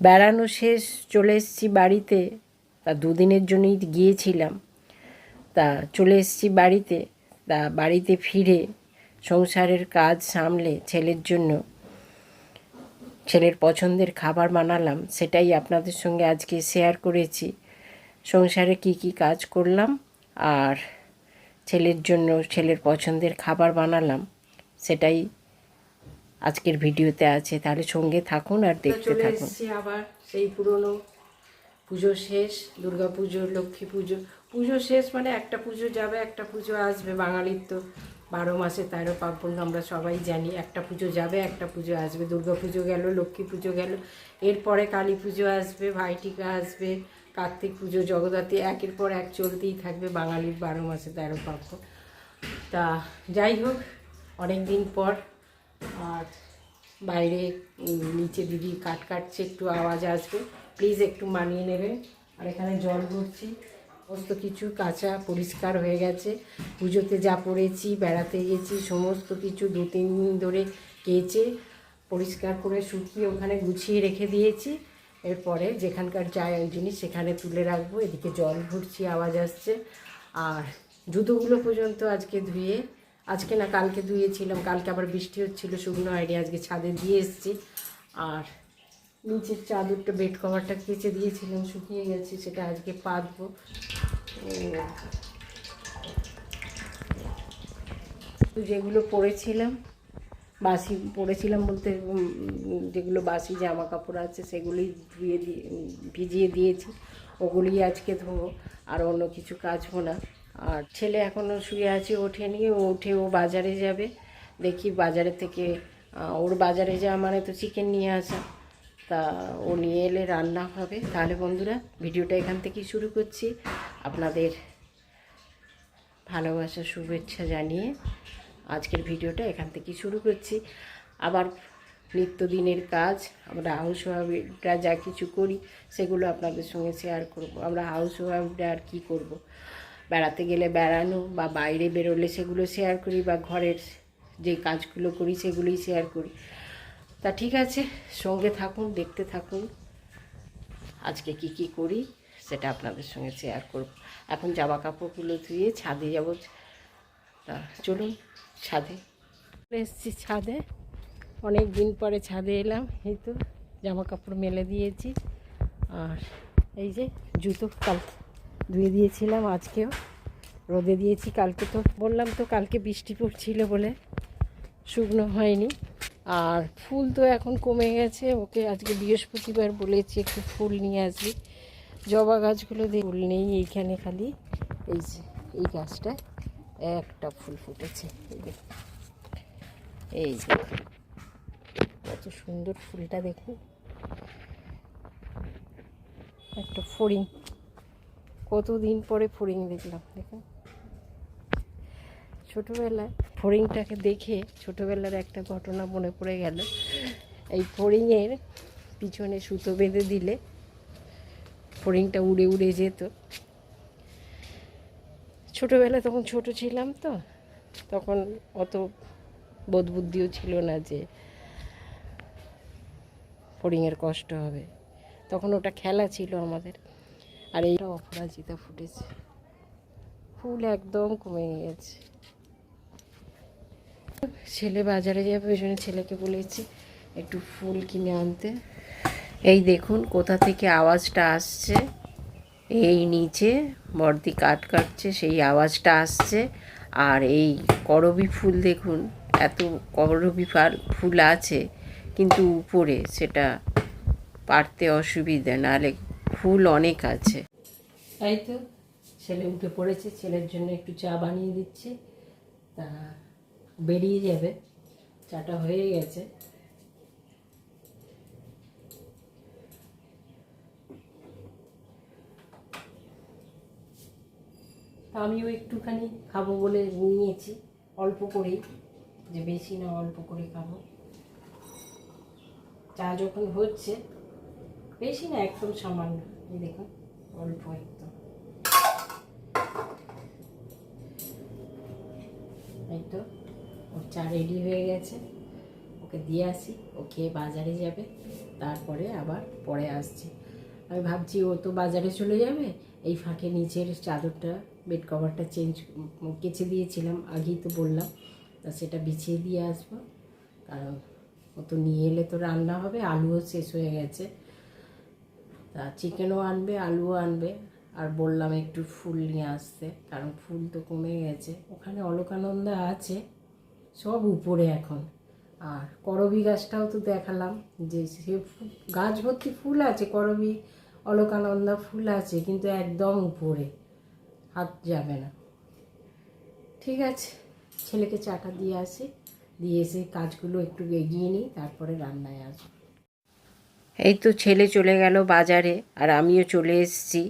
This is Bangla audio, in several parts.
বেড়ানো শেষ, চলে এসেছি বাড়িতে। তা দুদিনের জন্যই গিয়েছিলাম। তা চলে এসেছি বাড়িতে। তা বাড়িতে ফিরে সংসারের কাজ সামলে ছেলের জন্য ছেলের পছন্দের খাবার বানালাম, সেটাই আপনাদের সঙ্গে আজকে শেয়ার করেছি। সংসারে কি কি কাজ করলাম আর ছেলের জন্য ছেলের পছন্দের খাবার বানালাম, সেটাই আজকের ভিডিওতে আছে। তাহলে সঙ্গে থাকুন আর দেখতে চলে থাকুন। আবার সেই পুরনো পুজো শেষ দুর্গা পুজো লক্ষ্মী পুজো। পুজো শেষ মানে একটা পুজো যাবে একটা পুজো আসবে। বাঙালির তো বারো মাসে তেরো পার্বণ আমরা সবাই জানি। একটা পুজো যাবে একটা পুজো আসবে। দুর্গা পুজো গেল লক্ষ্মী পুজো গেল। এরপরে কালী পুজো আসবে ভাইটিকা আসবে কার্তিক পুজো জগদ্ধাত্রী। একের পর এক চলতেই থাকবে বাঙালির বারো মাসে তেরো পার্বণ। তা যাই হোক অনেক দিন পর আর বাইরে নিচে দিদি কাট কাটছে, একটু আওয়াজ আসবে। প্লিজ একটু মানিয়ে নেবেন। আর এখানে জল ভরছি। সমস্ত কিছু কাঁচা পরিষ্কার হয়ে গেছে। পুজোতে যা পড়েছি, বেড়াতে গেছি, সমস্ত কিছু দু, তিন দিন ধরে কেচে পরিষ্কার করে শুকিয়ে ওখানে গুছিয়ে রেখে দিয়েছি। এরপরে যেখানকার যা জিনিস, সেখানে তুলে রাখব। এদিকে জল ভরছি, আওয়াজ আসছে। আর জুতোগুলো পর্যন্ত আজকে ধুয়ে আজকে না, কালকে ধুয়েছিলাম, কালকে আবার বৃষ্টি হচ্ছিল, শুকনো হয়নি, আজকে ছাদে দিয়ে এসেছি। আর নিচের চাদরটা বেড কভারটা কেচে দিয়েছিলাম, শুকিয়ে গেছে, সেটা আজকে পাতবো। যেগুলো পরেছিলাম, বাসি, পরেছিলাম বলতে যেগুলো বাসি জামা কাপড় আছে, সেগুলোই ধুয়ে দিয়ে, ভিজিয়ে দিয়েছি। ওগুলি আজকে ধোবো, আর অন্য কিছু কাচবো না। আর ছেলে এখনও শুয়ে আছে, ওঠেনি উঠে ও বাজারে যাবে। দেখি বাজারে থেকে ওর বাজারে যাওয়া মানে তো চিকেন নিয়ে আসা। তা ও নিয়ে এলে রান্না হবে। তাহলে বন্ধুরা, ভিডিওটা এখান থেকেই শুরু করছি। আপনাদের ভালোবাসা, শুভেচ্ছা জানিয়ে আজকের ভিডিওটা এখান থেকেই শুরু করছি। আবার নিত্যদিনের কাজ, আমরা হাউস ওয়াইফরা যা কিছু করি, সেগুলো আপনাদের সঙ্গে শেয়ার করব। আমরা হাউস ওয়াইফরা আর কী করব? বেড়াতে গেলে বেড়ানো বা বাইরে বেরোলে সেগুলো শেয়ার করি বা ঘরের যে কাজগুলো করি সেগুলোই শেয়ার করি। তা ঠিক আছে, সঙ্গে থাকুন, দেখতে থাকুন, আজকে কি কি করি সেটা আপনাদের সঙ্গে শেয়ার করব। এখন জামা কাপড়গুলো ধুয়ে ছাদে যাব। তা চলুন ছাদে। এসেছি ছাদে। অনেক দিন পরে ছাদে এলাম, এই তো জামা কাপড় মেলে দিয়েছি। আর এই যে জুতো কাল ধুয়ে দিয়েছিলাম আজকেও। রোদে দিয়েছি, কালকে তো বললাম তো কালকে বৃষ্টি পড়ছিল বলে, শুকনো হয়নি। আর ফুল তো এখন কমে গেছে, ওকে আজকে বৃহস্পতিবার বলেছি একটু ফুল নিয়ে আসবি। জবা গাছগুলো দিয়ে ফুল নেই এইখানে খালি, এই যে, এই গাছটায় একটা ফুল ফুটেছে, এই যে। কত সুন্দর ফুলটা দেখুন। একটা ফড়িং। কতদিন পরে ফড়িং দেখলাম, দেখুন। ছোটোবেলায় ফড়িংটাকে দেখে ছোটোবেলার একটা ঘটনা মনে পড়ে গেল। এই ফড়িংয়ের পিছনে সুতো বেঁধে দিলে ফড়িংটা উড়ে উড়ে যেত। ছোটোবেলায় তখন ছোট ছিলাম তো, তখন অত বোধ বুদ্ধিও ছিল না যে ফড়িংয়ের কষ্ট হবে। তখন ওটা খেলা ছিল আমাদের। আর এইটা অপরাজিতা ফুটেছে। ফুল একদম কমে গেছে। ছেলে বাজারে যাবে, ওই জন্য ছেলেকে বলেছি একটু ফুল কিনে আনতে। এই দেখুন, কোথা থেকে আওয়াজটা আসছে? এই নিচে বর্দি কাট কাটছে, সেই আওয়াজটা আসছে। আর এই করবি ফুল দেখুন, এত করবি ফাল- ফুল আছে, কিন্তু উপরে সেটা পারতে অসুবিধা, নাহলে ফুল অনেক আছে। তাই তো, ছেলে উঠে পড়েছে, ছেলের জন্য একটু চা বানিয়ে দিচ্ছি। তা বেরিয়ে যাবে, চাটা হয়ে গেছে। আমিও একটুখানি খাব বলে নিয়েছি, অল্প করেই, যে বেশি না অল্প করে খাব। চা যখন হচ্ছে বেশি না, একদম সামান্য। এই দেখুন, অল্প একদম। এই তো, ওর চা রেডি হয়ে গেছে। ওকে দিয়ে আসি, ও খেয়ে বাজারে যাবে। তারপরে আবার পরে আসছি। আমি ভাবছি, ও তো বাজারে চলে যাবে। এই ফাঁকে নিচের চাদরটা বেড কভারটা চেঞ্জ কেচে দিয়েছিলাম, আগেই তো বললাম। তা সেটা বিছিয়ে দিয়ে আসব। কারণ ও তো নিয়ে এলে তো রান্না হবে, আলুও শেষ হয়ে গেছে। তা চিকেনও আনবে, আলুও আনবে। আর বললাম একটু ফুল নিয়ে আসতে, কারণ ফুল তো কমে গেছে। ওখানে অলকানন্দা আছে, সব উপরে এখন। আর করবি গাছটাও তো দেখালাম, যে সে গাছ ভর্তি ফুল আছে, করবি, অলকানন্দা ফুল আছে, কিন্তু একদম উপরে। হাত যাবে না। ঠিক আছে, ছেলেকে চাটা দিয়ে আসি। দিয়ে এসে কাজগুলো একটু এগিয়ে নিই, তারপরে রান্নায় আসব। এই তো ছেলে চলে গেল বাজারে আর আমিও চলে এসেছি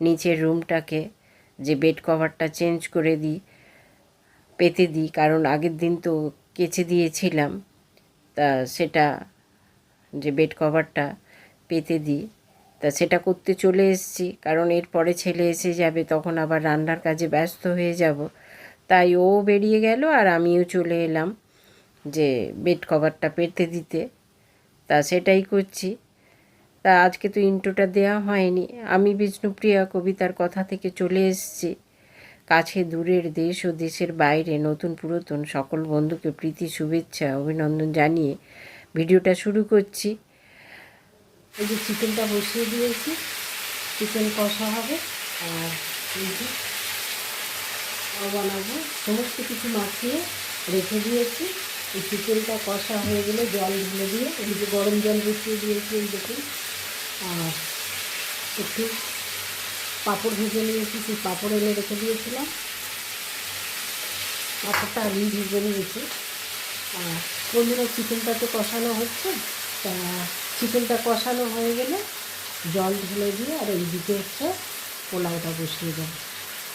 নিচের রুমটাকে, যে বেড কভারটা চেঞ্জ করে দিই, পেতে দিই, কারণ আগের দিন তো কেচে দিয়েছিলাম, তা সেটা যে বেড কভারটা পেতে দিই, তা সেটা করতে চলে এসেছি, কারণ এরপরে ছেলে এসে যাবে, তখন আবার রান্নার কাজে ব্যস্ত হয়ে যাব। তাই ও বেরিয়ে গেল আর আমিও চলে এলাম, যে বেড কভারটা পেতে দিতে, তা সেটাই করছি। তা আজকে তো ইন্ট্রোটা দেওয়া হয়নি। আমি বিষ্ণুপ্রিয়া কবিতার কথা থেকে চলে এসেছি। কাছে দূরের দেশ ও দেশের বাইরে নতুন পুরাতন সকল বন্ধুকে প্রীতি, শুভেচ্ছা, অভিনন্দন জানিয়ে ভিডিওটা শুরু করছি। এই যে চিকেনটা বসিয়ে দিয়েছি। চিকেন কষা হবে আর বানাবো। সমস্ত কিছু মাখিয়ে রেখে দিয়েছি। এই চিকেনটা কষা হয়ে গেলে জল ঢেলে দিয়ে এই যে গরম জল বসিয়ে দিয়েছি এই দেখুন। আর একটু পাঁপড় ভেজে নিয়েছি, সেই পাঁপড় এনে রেখে দিয়েছিলাম। পাঁপড়টা আমি ভেজে নিয়েছি। আর বন্ধুরা, চিকেনটা তো কষানো হচ্ছে, তা চিকেনটা কষানো হয়ে গেলে জল ঢেলে দিয়ে আর এই দিকে হচ্ছে পোলাওটা বসিয়ে দেবো।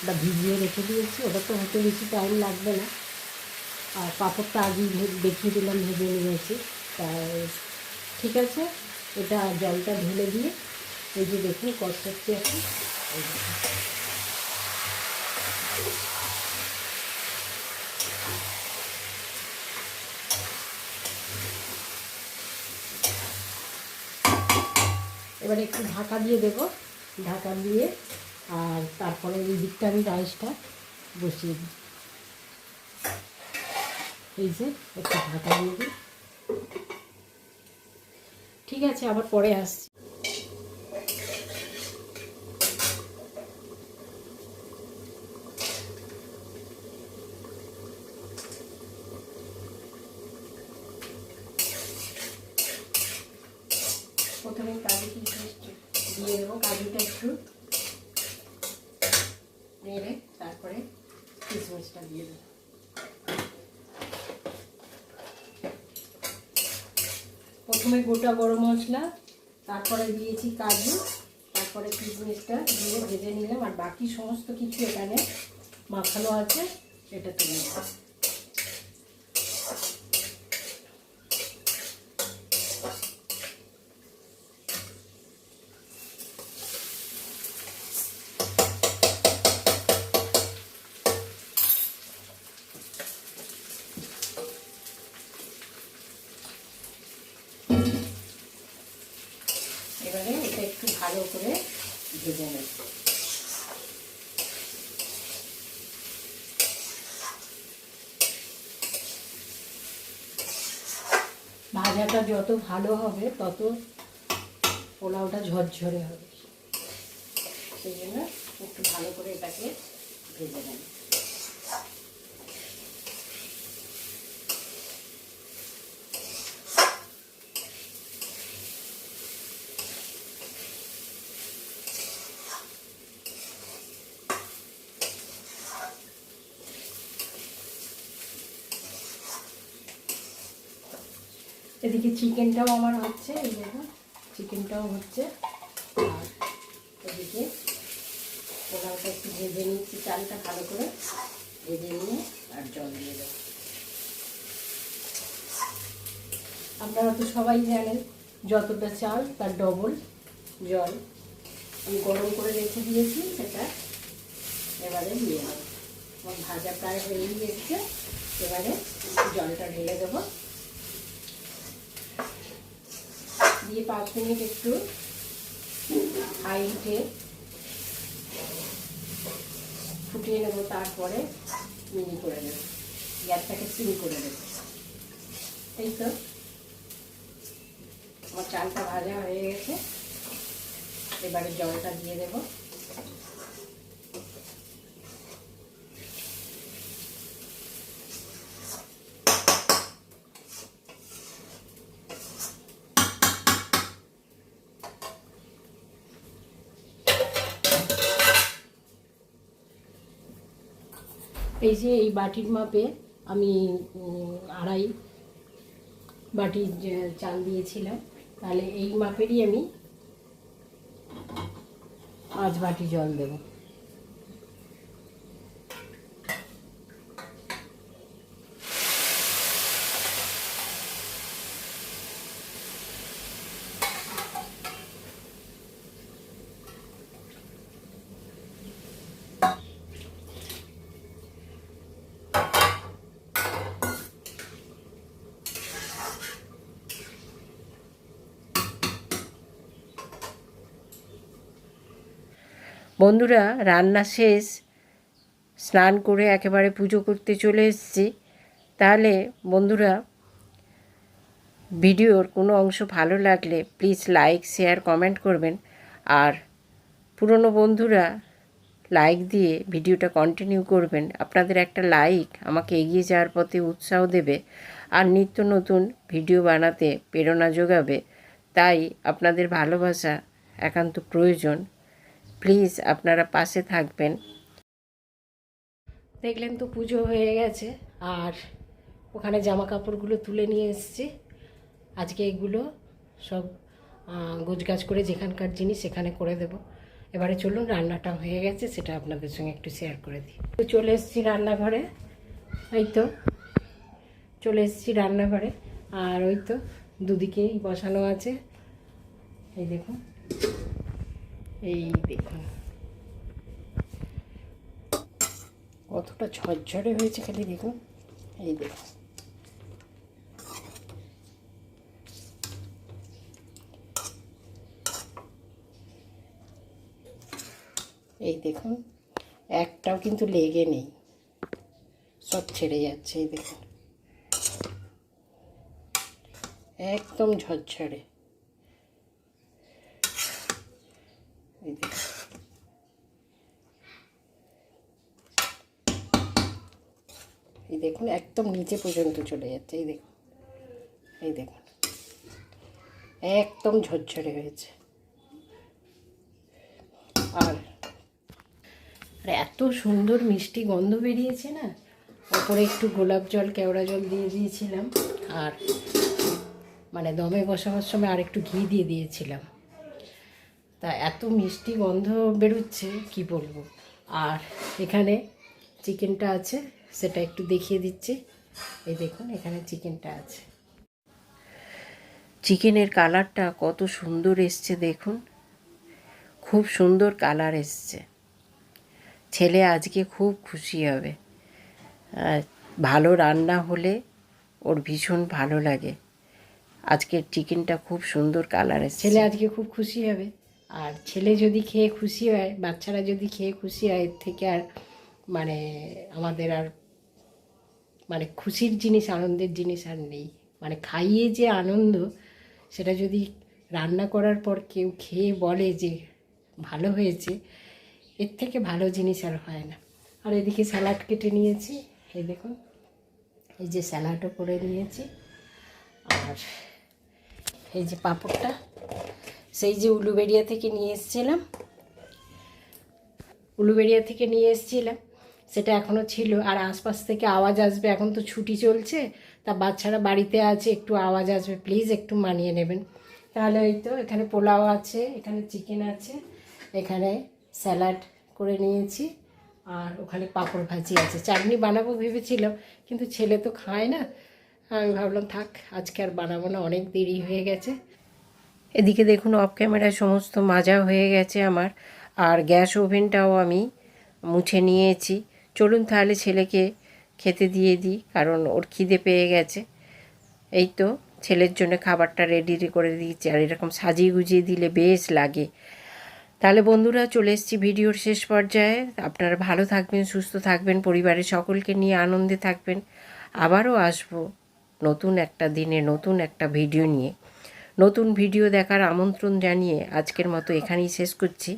ওটা ভিজিয়ে রেখে দিয়েছি, ওটা তো হতে বেশি টাইম লাগবে না। আর পাঁপড়টা আগেই দেখিয়ে দিলাম, ভেজে নিয়েছি। তা ঠিক আছে এটা জলটা ঢেলে দিয়ে এই যে দেখুন কষাচ্ছি এখন। এবারে একটু ঢাকা দিয়ে দেবো। ঢাকা দিয়ে আর তারপরে এই দিকটা আমি রাইসটা বসিয়ে দিই। এই যে একটু ঢাকা দিয়ে দিই। ঠিক আছে আবার পরে আসছি প্রথমে কাজু কিশমিশটা দিয়ে দেবো কাজুটা একটু নেড়ে তারপরে কিশমিশটা দিয়ে দেবো প্রথমে গোটা গরম মশলা, তারপরে দিয়েছি কাজু, তারপরে কিশমিশটা দিয়ে ভেজে নিলাম, আর বাকি সমস্ত কিছু এখানে মাখানো আছে, এটা তুলে ভালো করে ভেজে নেব। ভাজাটা যত ভালো হবে, তত পোলাওটা ঝরঝরে হবে। সেই জন্য একটু ভালো করে এটাকে ভেজে নেব। এদিকে চিকেনটাও আমার হচ্ছে, এই দেখুন চিকেনটাও হচ্ছে। আর এদিকে পোলাওটা একটু ভেজে নিচ্ছি, চালটা ভালো করে ভেজে নিয়ে আর জল দিয়ে দেবো। আপনারা তো সবাই জানেন, যতটা চাল তার ডবল জল। আমি গরম করে রেখে দিয়েছি, সেটা এবারে নিয়ে আমার ভাজা প্রায় হয়েই এসছে এবারে জলটা ঢেলে দেবো। দিয়ে পাঁচ মিনিট একটু হাই হিটে ফুটিয়ে নেব, তারপরে মিনি করে নেব। গ্যাসটাকে সিম করে নেব। এই তো? আমার চালটা ভাজা হয়ে গেছে। এবারে জলটা দিয়ে দেবো। এই যে এই বাটির মাপে আমি আড়াই বাটি চাল দিয়েছিলাম। তাহলে এই মাপেরই আমি পাঁচ বাটি জল দেব। বন্ধুরা, রান্না শেষ। স্নান করে একেবারে পুজো করতে চলে এসেছি। তাহলে বন্ধুরা, ভিডিওর কোনো অংশ ভালো লাগলে প্লিজ লাইক, শেয়ার, কমেন্ট করবেন। আর পুরনো বন্ধুরা, লাইক দিয়ে ভিডিওটা কন্টিনিউ করবেন। আপনাদের একটা লাইক আমাকে এগিয়ে যাওয়ার পথে উৎসাহ দেবে আর নিত্য নতুন ভিডিও বানাতে প্রেরণা যোগাবে। তাই আপনাদের ভালোবাসা একান্ত প্রয়োজন। প্লিজ আপনারা পাশে থাকবেন। দেখলেন তো পুজো হয়ে গেছে, আর ওখানে জামা কাপড়গুলো তুলে নিয়ে এসেছি। আজকে এগুলো সব গোছগাছ করে যেখানকার জিনিস সেখানে করে দেব। এবারে চলুন, রান্নাটা হয়ে গেছে, সেটা আপনাদের সঙ্গে একটু শেয়ার করে দিই। তো চলে এসেছি রান্নাঘরে, এই তো। চলে এসেছি রান্নাঘরে, আর ওই তো দুদিকেই বসানো আছে। এই দেখুন। এই দেখুন। কতটা ঝরঝরে হয়েছে খালি দেখুন। এই দেখুন। এই দেখুন, একটাও কিন্তু লেগে নেই। সব ছেড়ে যাচ্ছে, এই দেখুন। একদম ঝরঝরে এই দেখুন এই দেখুন, একদম নিচে পর্যন্ত চলে যাচ্ছে। এই দেখুন এই দেখুন। একদম ঝরঝরে হয়েছে। আর আর এত সুন্দর মিষ্টি গন্ধ বেরিয়েছে না? ওপরে একটু গোলাপ জল, কেওড়া জল দিয়ে দিয়েছিলাম। আর মানে দমে বসাবার সময় আর একটু ঘি দিয়ে দিয়েছিলাম। তা এত মিষ্টি গন্ধ বেরোচ্ছে, কি বলব? আর এখানে চিকেনটা আছে। সেটা একটু দেখিয়ে দিচ্ছি। এই দেখুন, এখানে চিকেনটা আছে। চিকেনের কালারটা কত সুন্দর এসছে, দেখুন। খুব সুন্দর কালার এসছে। ছেলে আজকে খুব খুশি হবে। ভালো রান্না হলে ওর ভীষণ ভালো লাগে। আজকের চিকেনটা খুব সুন্দর কালার এসছে। ছেলে আজকে খুব খুশি হবে। আর ছেলে যদি খেয়ে খুশি হয়, বাচ্চারা যদি খেয়ে খুশি হয়, এর থেকে আর মানে আমাদের আর মানে খুশির জিনিস, আনন্দের জিনিস আর নেই। মানে খাইয়ে যে আনন্দ, সেটা যদি রান্না করার পর কেউ খেয়ে বলে যে ভালো হয়েছে, এর থেকে ভালো জিনিস আর হয় না। আর এদিকে স্যালাড কেটে নিয়েছি। এই দেখুন, এই যে স্যালাডও করে নিয়েছি। আর এই যে পাঁপড়টা, সেই যে উলুবেড়িয়া থেকে নিয়ে এসেছিলাম। উলুবেড়িয়া থেকে নিয়ে এসেছিলাম। সেটা এখনও ছিল। আর আশপাশ থেকে আওয়াজ আসবে, এখন তো ছুটি চলছে। তা বাচ্চারা বাড়িতে আছে, একটু আওয়াজ আসবে। প্লিজ একটু মানিয়ে নেবেন। তাহলে ওই তো, এখানে পোলাও আছে, এখানে চিকেন আছে, এখানে স্যালাড করে নিয়েছি। আর ওখানে পাঁপড় ভাজি আছে। চাটনি বানাবো ভেবেছিলাম, কিন্তু ছেলে তো খায় না। আমি ভাবলাম, থাক, আজকে আর বানাবো না, অনেক দেরি হয়ে গেছে। এদিকে দেখুন অফ ক্যামেরায় সমস্ত মাজা হয়ে গেছে আমার। আর গ্যাস ওভেনটাও আমি মুছে নিয়েছি। চলুন তাহলে ছেলেকে খেতে দিয়ে দিই, কারণ ওর খিদে পেয়ে গেছে। এই তো ছেলের জন্য খাবারটা রেডি করে দিয়েছি, আর এরকম সাজিয়ে গুজিয়ে দিলে বেশ লাগে। তাহলে বন্ধুরা চলে এসেছি ভিডিওর শেষ পর্যায়ে। আপনারা ভালো থাকবেন, সুস্থ থাকবেন, পরিবারের সকলকে নিয়ে আনন্দে থাকবেন। আবারও আসব নতুন একটা দিনে, নতুন একটা ভিডিও নিয়ে। নতুন ভিডিও দেখার আমন্ত্রণ জানিয়ে আজকের মতো এখানেই শেষ করছি।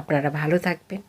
আপনারা ভালো থাকবেন।